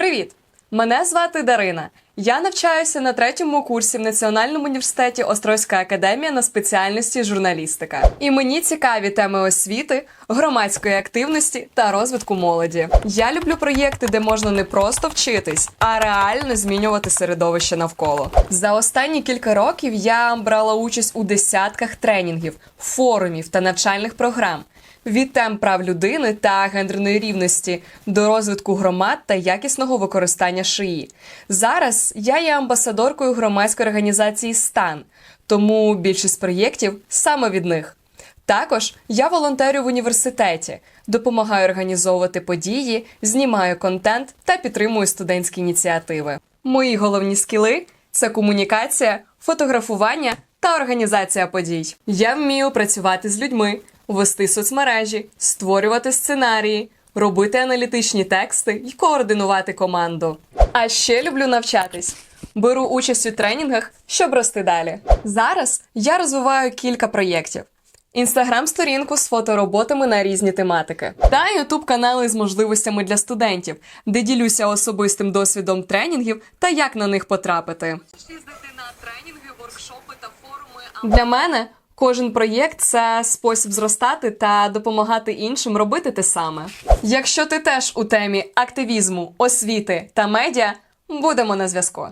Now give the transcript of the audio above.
Привіт! Мене звати Дарина. Я навчаюся на третьому курсі в Національному університеті Острозька академія на спеціальності журналістика. І мені цікаві теми освіти, громадської активності та розвитку молоді. Я люблю проєкти, де можна не просто вчитись, а реально змінювати середовище навколо. За останні кілька років я брала участь у десятках тренінгів, форумів та навчальних програм від тем прав людини та гендерної рівності до розвитку громад та якісного використання шиї. Зараз я є амбасадоркою громадської організації Стан, тому більшість проєктів саме від них. Також я волонтерю в університеті, допомагаю організовувати події, знімаю контент та підтримую студентські ініціативи. Мої головні скіли це комунікація, фотографування та організація подій. Я вмію працювати з людьми, вести соцмережі, створювати сценарії, робити аналітичні тексти і координувати команду. А ще люблю навчатись. Беру участь у тренінгах, щоб рости далі. Зараз я розвиваю кілька проєктів. Інстаграм-сторінку з фотороботами на різні тематики та ютуб канали з можливостями для студентів, де ділюся особистим досвідом тренінгів та як на них потрапити. Їздити на тренінги, воркшопи та форуми. Для мене кожен проєкт це спосіб зростати та допомагати іншим робити те саме. Якщо ти теж у темі активізму, освіти та медіа, будемо на зв'язку.